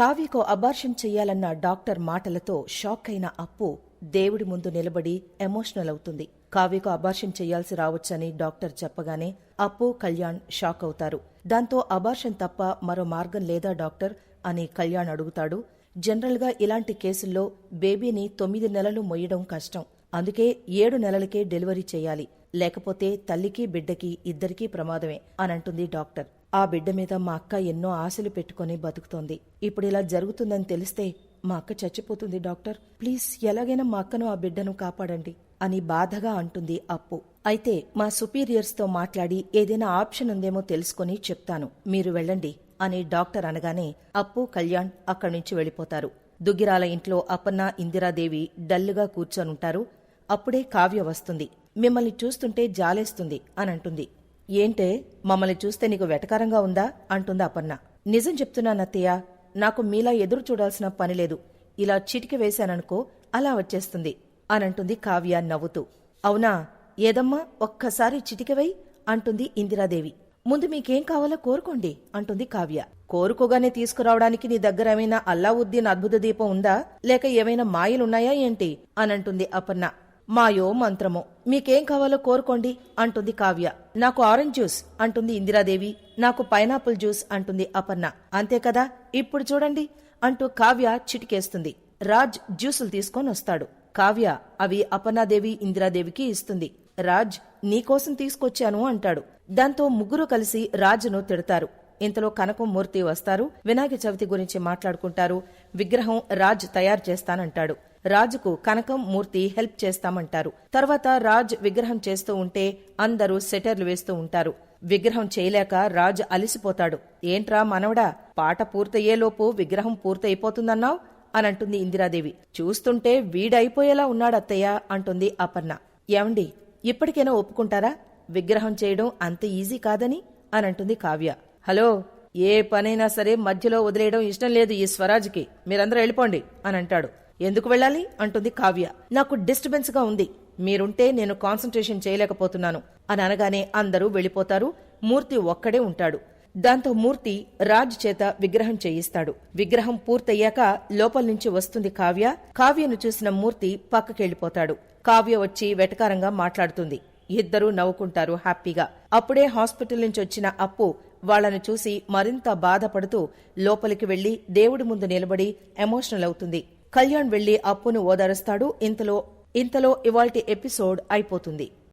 కావ్యకు abortion చెయ్యాలన్న doctor మాటలతో shock అయిన అప్పు దేవుడి ముందు నిలబడి ఎమోషనల్ అవుతుంది. కావ్యకు అబార్షన్ చెయ్యాల్సి రావచ్చని డాక్టర్ చెప్పగానే అప్పు కళ్యాణ్ షాక్ అవుతారు. దాంతో అబార్షన్ తప్ప మరో మార్గం లేదా డాక్టర్? అని కళ్యాణ్ అడుగుతాడు. జనరల్గా ఇలాంటి కేసుల్లో బేబీని తొమ్మిది నెలలు మొయ్యడం కష్టం. అందుకే ఏడు నెలలకే డెలివరీ చేయాలి. లేకపోతే తల్లికి బిడ్డకి ఇద్దరికీ ప్రమాదమే అనంటుంది డాక్టర్. ఆ బిడ్డ మీద మా అక్క ఎన్నో ఆశలు పెట్టుకుని బతుకుతోంది. ఇప్పుడు ఇలా జరుగుతుందని తెలిస్తే మా అక్క చచ్చిపోతుంది డాక్టర్. ప్లీజ్ ఎలాగైనా మా అక్కను ఆ బిడ్డను కాపాడండి అని బాధగా అంటుంది అప్పు. అయితే మా సుపీరియర్స్తో మాట్లాడి ఏదైనా ఆప్షన్ ఉందేమో తెలుసుకుని చెప్తాను. మీరు వెళ్ళండి అని డాక్టర్ అనగానే అప్పు కళ్యాణ్ అక్కడి నుంచి వెళ్ళిపోతారు. దుగ్గిరాల ఇంట్లో అపన్న ఇందిరాదేవి డల్లుగా కూర్చొనుంటారు. అప్పుడే కావ్య వస్తుంది. మిమ్మల్ని చూస్తుంటే జాలేస్తుంది అని అంటుంది ఏంటే? మమ్మల్ని చూస్తే నీకు వెటకారంగా ఉందా? అంటుంది అపర్ణ. నిజం చెప్తున్నానత్తయ్య నాకు మీలా ఎదురు చూడాల్సిన పని లేదు. ఇలా చిటికి వేశాననుకో అలా వచ్చేస్తుంది అనంటుంది కావ్య నవ్వుతూ. అవునా? ఏదమ్మా? ఒక్కసారి చిటికవై అంటుంది ఇందిరాదేవి. ముందు మీకేం కావాలో కోరుకోండి అంటుంది కావ్య. కోరుకోగానే తీసుకురావడానికి నీ దగ్గర ఏమైనా అల్లావుద్దీన్ అద్భుత దీపం ఉందా? లేక ఏమైనా మాయలున్నాయా ఏంటి? అనంటుంది అపర్ణ. మాయో మంత్రమో. మీకేం కావాలో కోరుకోండి అంటుంది కావ్య. నాకు ఆరెంజ్ జ్యూస్ అంటుంది ఇందిరాదేవి. నాకు పైనాపిల్ జ్యూస్ అంటుంది అపర్ణ. అంతే కదా? ఇప్పుడు చూడండి అంటూ కావ్య చిటికేస్తుంది. రాజ్ జ్యూసులు తీసుకొని వస్తాడు. కావ్య అవి అపర్ణాదేవి ఇందిరాదేవికి ఇస్తుంది. రాజ్ నీకోసం తీసుకొచ్చాను అంటాడు. దాంతో ముగ్గురు కలిసి రాజును తిడతారు. ఇంతలో కనకం మూర్తి వస్తారు. వినాయక చవితి గురించి మాట్లాడుకుంటారు. విగ్రహం రాజ్ తయారు చేస్తానంటాడు. రాజుకు కనకం మూర్తి హెల్ప్ చేస్తామంటారు. తర్వాత రాజ్ విగ్రహం చేస్తూ ఉంటే అందరూ సెటర్లు వేస్తూ ఉంటారు. విగ్రహం చేయలేక రాజ్ అలిసిపోతాడు. ఏంట్రా మనవడా పాట పూర్తయ్యేలోపు విగ్రహం పూర్తయిపోతుందన్నావు? అనంటుంది ఇందిరాదేవి. చూస్తుంటే వీడైపోయేలా ఉన్నాడత్తయ్య అంటుంది అపర్ణ. ఏమండి ఇప్పటికైనా ఒప్పుకుంటారా? విగ్రహం చేయడం అంత ఈజీ కాదని? అనంటుంది కావ్య. హలో ఏ పనైనా సరే మధ్యలో వదిలేయడం ఇష్టం లేదు ఈ స్వరాజ్కి. మీరందరూ వెళ్ళిపోండి అని అంటాడు. ఎందుకు వెళ్ళాలి? అంటుంది కావ్య. నాకు డిస్టర్బెన్స్గా ఉంది. మీరుంటే నేను కాన్సన్ట్రేషన్ చేయలేకపోతున్నాను అని అనగానే అందరూ వెళ్ళిపోతారు. మూర్తి ఒక్కడే ఉంటాడు. దాంతో మూర్తి రాజ్ చేత విగ్రహం చేయిస్తాడు. విగ్రహం పూర్తయ్యాక లోపల నుంచి వస్తుంది కావ్య. కావ్యను చూసిన మూర్తి పక్కకెళ్ళిపోతాడు కావ్య వచ్చి వెటకారంగా మాట్లాడుతుంది. ఇద్దరూ నవ్వుకుంటారు హ్యాపీగా. అప్పుడే హాస్పిటల్ నుంచి వచ్చిన అప్పు వాళ్ళను చూసి మరింత బాధపడుతూ లోపలికి వెళ్ళి దేవుడి ముందు నిలబడి ఎమోషనల్ అవుతుంది. కళ్యాణ్ వెళ్ళి అప్పును ఓదారుస్తాడు. ఇంతలో ఇంతలో ఇవాల్టి ఎపిసోడ్ అయిపోతుంది.